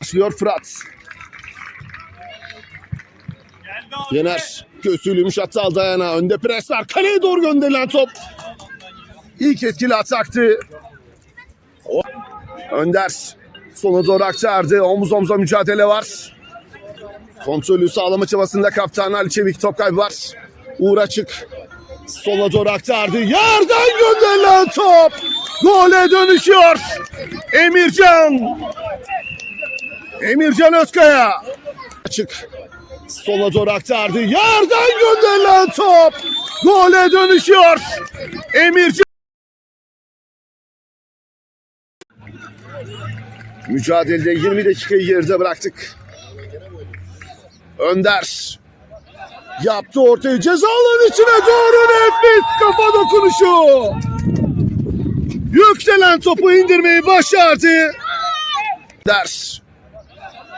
Başlıyor Fırat. Yener. Göğsüyle yumuşattı al dayana. Önde pres var. Kaleye doğru gönderilen top. İlk etkili ataktı. Önder. Sona doğru aktardı. Omuz omuza mücadele var. Kontrolü sağlama çabasında kaptan Ali Çevik top kaybı var. Uğur açık. Sola doğru aktardı. Yerden gönderilen top. Gole dönüşüyor. Emircan. Emircan Özkaya. Açık. Sola doğru aktardı. Yerden gönderilen top. Gole dönüşüyor. Emircan. Mücadelede 20 dakikayı geride bıraktık. Önder. Yaptı ortayı cezaların içine doğru nefis kafa dokunuşu. Yükselen topu indirmeyi başardı. Önder.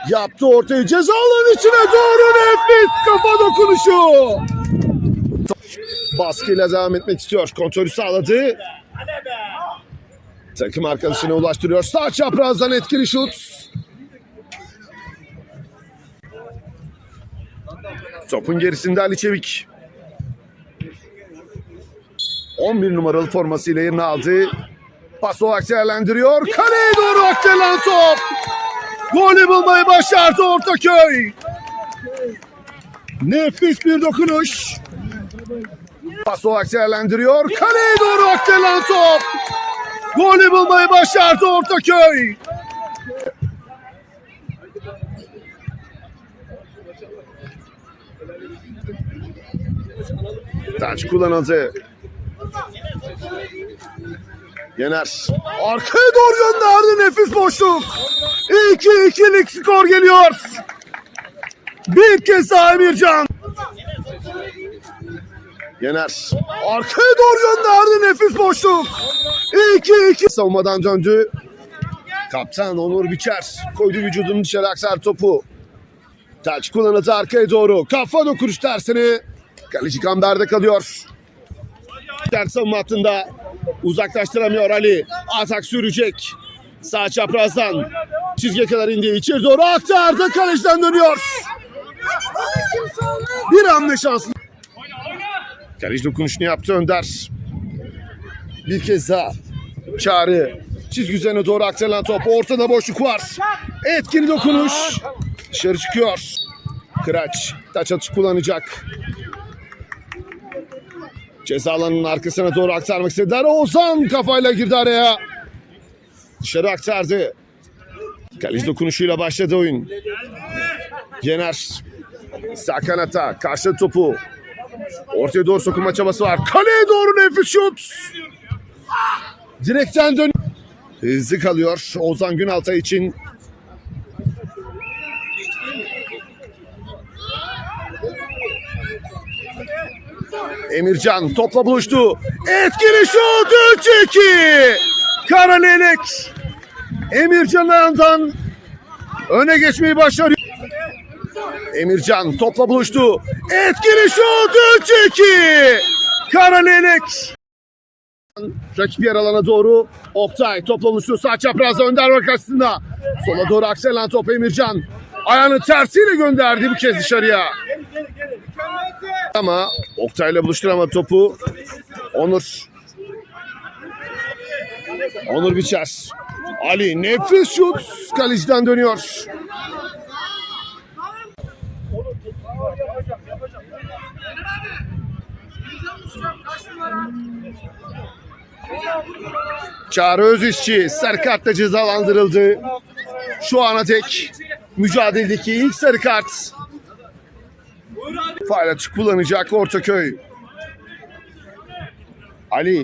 Yaptı ortayı cezaların içine doğru nefis kafa dokunuşu. Baskıyla devam etmek istiyor. Kontrolü sağladı. Takım arkadaşına ulaştırıyor. Sağ çaprazdan etkili şut. Topun gerisinde Ali Çevik. 11 numaralı formasıyla yerini aldı. Pas olarak değerlendiriyor. Kaleye doğru aktarılan top. Golü bulmayı başardı Ortaköy. Nefis bir dokunuş. Pas olarak değerlendiriyor. Kaleye doğru aktarılan top. Golü bulmayı başardı Ortaköy. Taç kullanıldı. Yener. Arkaya doğru gönderdi nefis boşluk. 2-2'lik skor geliyor. Bir kez daha Emircan. Yener. Arkaya doğru gönderdi nefis boşluk. 2-2. Savunmadan döndü. Kaptan Onur Biçer koydu vücudunu dışarı aksar topu. Taç kullanıldı arkaya doğru. Kafa dokunuş tersini. Kaleci Gamber'de kalıyor. Ters savunma hattında uzaklaştıramıyor Ali. Atak sürecek. Sağ çaprazdan çizgiye kadar indi. İçeri doğru aktardı. Kaleciden dönüyor. Bir hamle şanslı. Kaleci dokunuşunu yaptı Önder. Bir kez daha. Çağrı. Çizgi üzerine doğru aktarılan top. Ortada boşluk var. Etkili dokunuş. Dışarı çıkıyor. Kıraç. Taç atış kullanacak. Ceza alanının arkasına doğru aktarmak istediler. Ozan kafayla girdi araya. Dışarı aktardı. Kaleci dokunuşuyla başladı oyun. Yener. Sağ kanata. Karşı topu. Ortaya doğru sokulma çabası var. Kaleye doğru nefis şut. Direkten dön. Hızlı kalıyor Ozan Günaltay için. Emircan topla buluştu. Etkili şut 3-2. Karalelek. Emircan'dan öne geçmeyi başarıyor. Emircan topla buluştu. Etkili şut 3-2. Karalelek. Rakip yer alana doğru Oktay topla buluştu. Sağ çaprazda Önder var karşısında. Sola doğru akselen top Emircan. Ayağını tersiyle gönderdi bir kez dışarıya. Ama Oktay'la buluşturamadı topu. Onur. Onur Biçer. Ali nefis şut. Kaleciden dönüyor. Çağrı Özişçi sarı kartla cezalandırıldı. Şu ana dek mücadeledeki ilk sarı kart. Faal açık kullanacak Ortaköy. Ali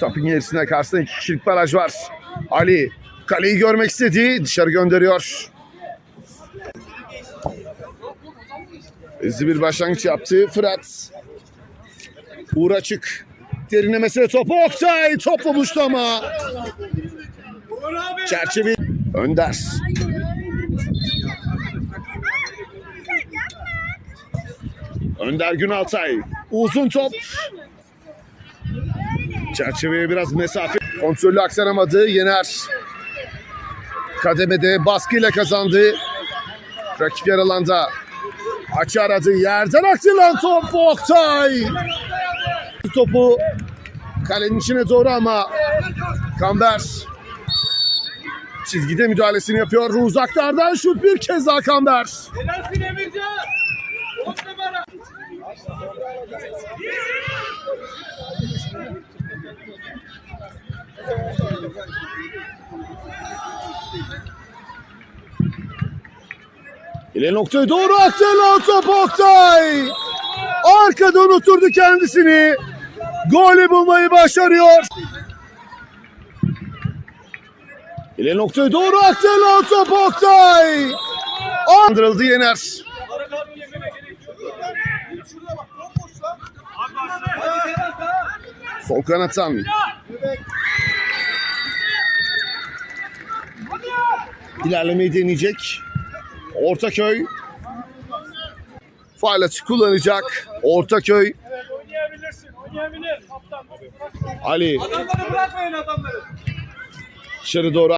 topun gerisine karşısında iki kişilik baraj var. Ali kaleyi görmek istedi. Dışarı gönderiyor. Hızlı bir başlangıç yaptı Fırat. Uğur açık. Derinlemesine topu Oktay. Topla buluştu ama. Çerçeve. Önder. Önder Günaltay. Uzun top. Çerçeveye biraz mesafe. Kontrollü aktaramadı. Yener. kademede baskıyla kazandı. Rakip yer alanda. Açı aradı. Yerden aktıran top Oktay. Topu kalenin içine doğru ama Kamber çizgide müdahalesini yapıyor. Uzaklardan şut bir kez daha Kamber. İleri noktaya doğru aktıran top Oktay. Arkadan oturdu kendisini. Golü bulmayı başarıyor. İleri noktaya doğru aktıran top Oktay. Andırıldı Yener. Sol kanattan. İlerlemeyi deneyecek. Ortaköy. Faal açı kullanacak. Ortaköy. Ali Adamları bırakmayın adamları. dışarı doğru